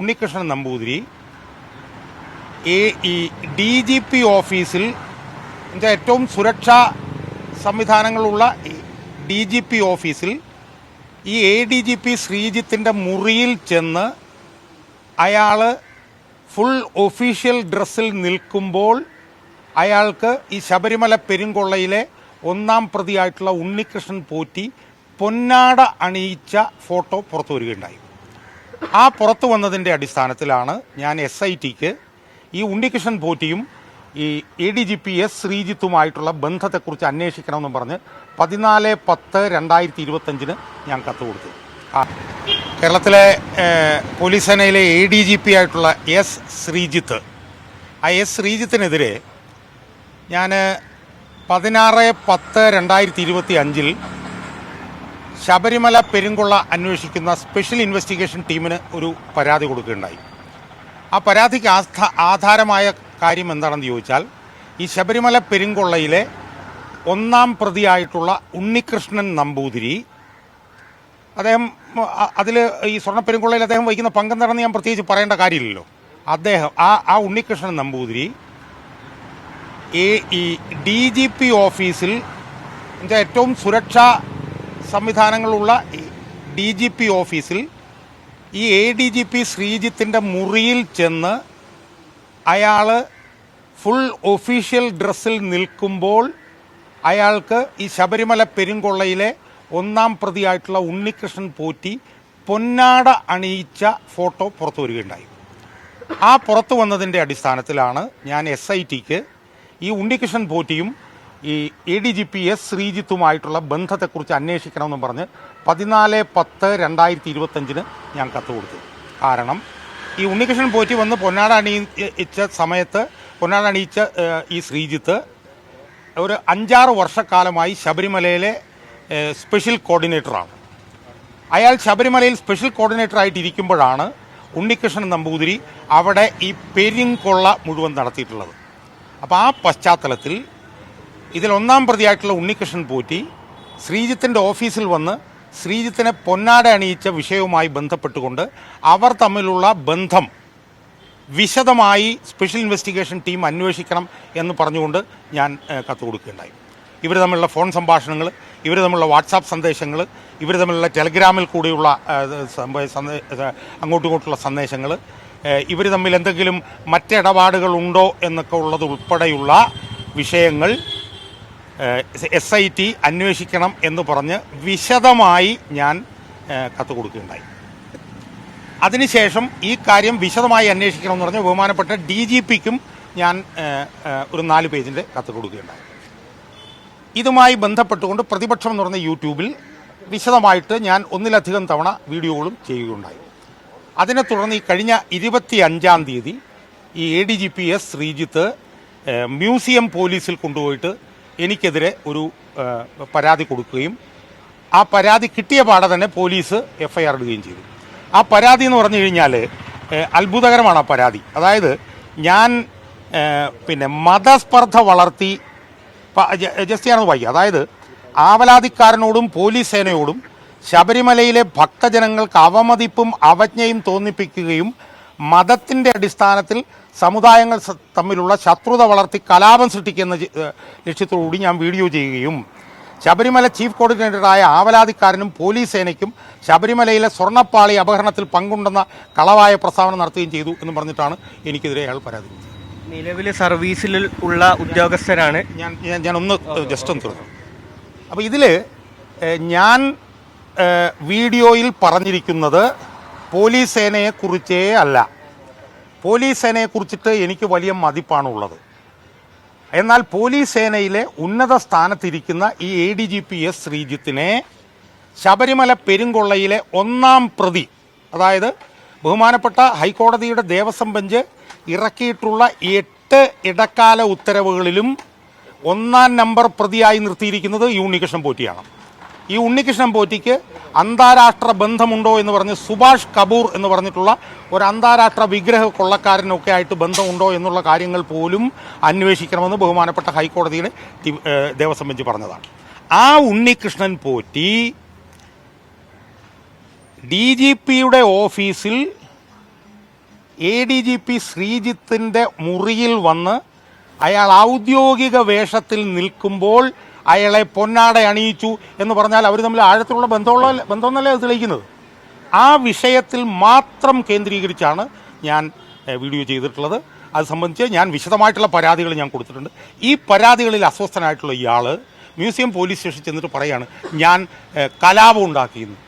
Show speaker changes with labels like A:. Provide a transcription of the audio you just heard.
A: ഉണ്ണികൃഷ്ണൻ നമ്പൂതിരി ഈ D G P ഓഫീസിൽ ഏറ്റവും സുരക്ഷാ സംവിധാനങ്ങളുള്ള ഡി ജി പി ഓഫീസിൽ ഈ എ ഡി ജി പി ശ്രീജിത്തിന്റെ മുറിയിൽ ചെന്ന് അയാൾ ഫുൾ ഒഫീഷ്യൽ ഡ്രസ്സിൽ നിൽക്കുമ്പോൾ അയാൾക്ക് ഈ ശബരിമല പെരുങ്കൊള്ളയിലെ ഒന്നാം പ്രതിയായിട്ടുള്ള ഉണ്ണികൃഷ്ണൻ പോറ്റി പൊന്നാട അണിയിച്ച ഫോട്ടോ പുറത്തു വരികയുണ്ടായി ആ പുറത്തു വന്നതിന്റെ അടിസ്ഥാനത്തിലാണ് ഞാൻ എസ് ഐ ടിക്ക് ഈ ഉണ്ണികൃഷ്ണൻ പോറ്റിയും ഈ A D G P S ശ്രീജിത്തുമായിട്ടുള്ള ബന്ധത്തെക്കുറിച്ച് അന്വേഷിക്കണമെന്ന് പറഞ്ഞ് പതിനാല് പത്ത് രണ്ടായിരത്തി ഇരുപത്തഞ്ചിന് ഞാൻ കത്ത് കൊടുത്തു. കേരളത്തിലെ പോലീസ് സേനയിലെ എ ഡി ജി പി ആയിട്ടുള്ള എസ് ശ്രീജിത്ത്. ആ എസ് ശ്രീജിത്തിനെതിരെ ഞാൻ പതിനാറ് പത്ത് രണ്ടായിരത്തി ഇരുപത്തി അഞ്ചിൽ ശബരിമല പെരുങ്കൊള്ള അന്വേഷിക്കുന്ന സ്പെഷ്യൽ ഇൻവെസ്റ്റിഗേഷൻ ടീമിന് ഒരു പരാതി കൊടുക്കുകയുണ്ടായി. ആ പരാതിക്ക് ആസ്ഥ- ആധാരമായ കാര്യം എന്താണെന്ന് ചോദിച്ചാൽ ഈ ശബരിമല പെരുങ്കൊള്ളയിലെ ഒന്നാം പ്രതിയായിട്ടുള്ള ഉണ്ണികൃഷ്ണൻ നമ്പൂതിരി അദ്ദേഹം അതിൽ ഈ സ്വർണ പെരുങ്കൊള്ളയിൽ അദ്ദേഹം വഹിക്കുന്ന പങ്കെന്താണെന്ന് ഞാൻ പ്രത്യേകിച്ച് പറയേണ്ട കാര്യമില്ലല്ലോ. അദ്ദേഹം ആ ആ ഉണ്ണികൃഷ്ണൻ നമ്പൂതിരി ഈ ഡി ജി പി ഓഫീസിൽ ഏറ്റവും സുരക്ഷാ സംവിധാനങ്ങളുള്ള ഡി ജി പി ഓഫീസിൽ ഈ എ ഡി ജി പി ശ്രീജിത്തിന്റെ മുറിയിൽ ചെന്ന് അയാൾ ഫുൾ ഒഫീഷ്യൽ ഡ്രസ്സിൽ നിൽക്കുമ്പോൾ അയാൾക്ക് ഈ ശബരിമല പെരുങ്കൊള്ളയിലെ ഒന്നാം പ്രതിയായിട്ടുള്ള ഉണ്ണികൃഷ്ണൻ പോറ്റി പൊന്നാട അണിയിച്ച ഫോട്ടോ പുറത്തു വരികയുണ്ടായി. ആ പുറത്തു വന്നതിന്റെ അടിസ്ഥാനത്തിലാണ് ഞാൻ എസ് ഐ ടിക്ക് ഈ ഉണ്ണികൃഷ്ണൻ പോറ്റിയും ഈ A D G P S ശ്രീജിത്തുമായിട്ടുള്ള ബന്ധത്തെക്കുറിച്ച് അന്വേഷിക്കണമെന്ന് പറഞ്ഞ് പതിനാല് പത്ത് രണ്ടായിരത്തി ഇരുപത്തഞ്ചിന് ഞാൻ കത്ത് കൊടുത്തു. കാരണം ഈ ഉണ്ണികൃഷ്ണൻ പോറ്റി വന്ന് പൊന്നാട അണിയിച്ച സമയത്ത് പൊന്നാട അണിയിച്ച ഈ ശ്രീജിത്ത് ഒരു അഞ്ചാറ് വർഷക്കാലമായി ശബരിമലയിലെ സ്പെഷ്യൽ കോർഡിനേറ്ററാണ്. അയാൾ ശബരിമലയിൽ സ്പെഷ്യൽ കോർഡിനേറ്റർ ആയിട്ട് ഇരിക്കുമ്പോഴാണ് ഉണ്ണികൃഷ്ണൻ നമ്പൂതിരി അവിടെ ഈ പെരിങ്കൊള്ള മുഴുവൻ നടത്തിയിട്ടുള്ളത്. അപ്പോൾ ആ പശ്ചാത്തലത്തിൽ ഇതിൽ ഒന്നാം പ്രതിയായിട്ടുള്ള ഉണ്ണികൃഷ്ണൻ പോറ്റി ശ്രീജിത്തിന്റെ ഓഫീസിൽ വന്ന് ശ്രീജിത്തിനെ പൊന്നാട അണിയിച്ച വിഷയവുമായി ബന്ധപ്പെട്ടുകൊണ്ട് അവർ തമ്മിലുള്ള ബന്ധം വിശദമായി സ്പെഷ്യൽ ഇൻവെസ്റ്റിഗേഷൻ ടീം അന്വേഷിക്കണം എന്ന് പറഞ്ഞുകൊണ്ട് ഞാൻ കത്ത് കൊടുക്കുകയുണ്ടായി. ഇവർ തമ്മിലുള്ള ഫോൺ സംഭാഷണങ്ങൾ ഇവർ തമ്മിലുള്ള വാട്സാപ്പ് സന്ദേശങ്ങൾ ഇവർ തമ്മിലുള്ള ടെലഗ്രാമിൽ കൂടിയുള്ള അങ്ങോട്ടും ഇങ്ങോട്ടുള്ള സന്ദേശങ്ങൾ ഇവർ തമ്മിൽ എന്തെങ്കിലും മറ്റിടപാടുകളുണ്ടോ എന്നൊക്കെ ഉള്ളത് ഉൾപ്പെടെയുള്ള വിഷയങ്ങൾ എസ് ഐ ടി അന്വേഷിക്കണം എന്ന് പറഞ്ഞ് വിശദമായി ഞാൻ കത്ത് കൊടുക്കുകയുണ്ടായി അതിനുശേഷം ഈ കാര്യം വിശദമായി അന്വേഷിക്കണം എന്ന് പറഞ്ഞ് ബഹുമാനപ്പെട്ട ഡി ജി പിക്കും ഞാൻ ഒരു നാല് പേജിന്റെ കത്ത് കൊടുക്കുകയുണ്ടായി. ഇതുമായി ബന്ധപ്പെട്ടുകൊണ്ട് പ്രതിപക്ഷം എന്ന് പറഞ്ഞ യൂട്യൂബിൽ വിശദമായിട്ട് ഞാൻ ഒന്നിലധികം തവണ വീഡിയോകളും ചെയ്യുകയുണ്ടായി. അതിനെ തുടർന്ന് ഈ കഴിഞ്ഞ ഇരുപത്തി അഞ്ചാം തീയതി ഈ A D G P S Sreejith museum പോലീസിൽ കൊണ്ടുപോയിട്ട് എനിക്കെതിരെ ഒരു പരാതി കൊടുക്കുകയും ആ പരാതി കിട്ടിയ പാടെ തന്നെ പോലീസ് എഫ് ഐ ആർ ഇടുകയും ചെയ്തു. ആ പരാതി എന്ന് പറഞ്ഞു കഴിഞ്ഞാൽ അത്ഭുതകരമാണ് ആ പരാതി. അതായത് ഞാൻ പിന്നെ മതസ്പർദ്ധ വളർത്തി ജസ്റ്റ് ഞാനത് വായിക്കുക അതായത് ആവലാതിക്കാരനോടും പോലീസ് സേനയോടും ശബരിമലയിലെ ഭക്തജനങ്ങൾക്ക് അവമതിപ്പും അവജ്ഞയും തോന്നിപ്പിക്കുകയും മതത്തിന്റെ അടിസ്ഥാനത്തിൽ സമുദായങ്ങൾ തമ്മിലുള്ള ശത്രുത വളർത്തി കലാപം സൃഷ്ടിക്കുന്ന ലക്ഷ്യത്തോടുകൂടി ഞാൻ വീഡിയോ ചെയ്യുകയും ശബരിമല ചീഫ് കോർഡിനേറ്ററായ ആവലാതിക്കാരനും പോലീസ് സേനയ്ക്കും ശബരിമലയിലെ സ്വർണപ്പാളി അപഹരണത്തിൽ പങ്കുണ്ടെന്ന കളവായ പ്രസ്താവന നടത്തുകയും ചെയ്തു എന്ന് പറഞ്ഞിട്ടാണ് എനിക്കെതിരെ അയാൾ പരാതി നിലവിലെ
B: നിലവിൽ സർവീസിൽ ഉള്ള ഉദ്യോഗസ്ഥരാണ്.
A: ഞാൻ ഞാൻ- ഞാൻ ഒന്ന് ജസ്റ്റ് ഒന്ന് തീർന്നു അപ്പോൾ ഇതിൽ ഞാൻ വീഡിയോയിൽ പറഞ്ഞിരിക്കുന്നത് പോലീസ് സേനയെക്കുറിച്ചേ അല്ല. പോലീസ് സേനയെക്കുറിച്ചിട്ട് എനിക്ക് വലിയ മതിപ്പാണുള്ളത്. എന്നാൽ പോലീസ് സേനയിലെ ഉന്നത സ്ഥാനത്തിരിക്കുന്ന ഈ A D G P S ശ്രീജിത്തിനെ Sabarimala പെരുങ്കൊള്ളയിലെ ഒന്നാം പ്രതി അതായത് ബഹുമാനപ്പെട്ട ഹൈക്കോടതിയുടെ ദേവസ്വം ബെഞ്ച് ഇറക്കിയിട്ടുള്ള എട്ട് ഇടക്കാല ഉത്തരവുകളിലും ഒന്നാം നമ്പർ പ്രതിയായി നിർത്തിയിരിക്കുന്നത് യൂണികൃഷ്ണൻ പോറ്റിയാണ്. ഈ ഉണ്ണികൃഷ്ണൻ പോറ്റിക്ക് അന്താരാഷ്ട്ര ബന്ധമുണ്ടോ എന്ന് പറഞ്ഞ് സുഭാഷ് കപൂർ എന്ന് പറഞ്ഞിട്ടുള്ള ഒരു അന്താരാഷ്ട്ര വിഗ്രഹ കൊള്ളക്കാരനൊക്കെ ആയിട്ട് ബന്ധമുണ്ടോ എന്നുള്ള കാര്യങ്ങൾ പോലും അന്വേഷിക്കണമെന്ന് ബഹുമാനപ്പെട്ട ഹൈക്കോടതിയുടെ ദേവസ്വം ബെഞ്ച് പറഞ്ഞതാണ്. ആ ഉണ്ണികൃഷ്ണൻ പോറ്റി ഡി ജി പിയുടെ ഓഫീസിൽ എ ഡി ജി പി ശ്രീജിത്തിന്റെ മുറിയിൽ വന്ന് അയാൾ ഔദ്യോഗിക വേഷത്തിൽ നിൽക്കുമ്പോൾ അയാളെ പൊന്നാട അണിയിച്ചു എന്ന് പറഞ്ഞാൽ അവർ തമ്മിൽ ആഴത്തിലുള്ള ബന്ധമുള്ള ബന്ധമെന്നല്ലേ അത് തെളിയിക്കുന്നത്. ആ വിഷയത്തിൽ മാത്രം കേന്ദ്രീകരിച്ചാണ് ഞാൻ വീഡിയോ ചെയ്തിട്ടുള്ളത്. അത് സംബന്ധിച്ച് ഞാൻ വിശദമായിട്ടുള്ള പരാതികൾ ഞാൻ കൊടുത്തിട്ടുണ്ട്. ഈ പരാതികളിൽ അസ്വസ്ഥനായിട്ടുള്ള ഇയാൾ മ്യൂസിയം പോലീസ് സ്റ്റേഷനിൽ ചെന്നിട്ട് പറയാണ് ഞാൻ കലാപം ഉണ്ടാക്കിയെന്ന്.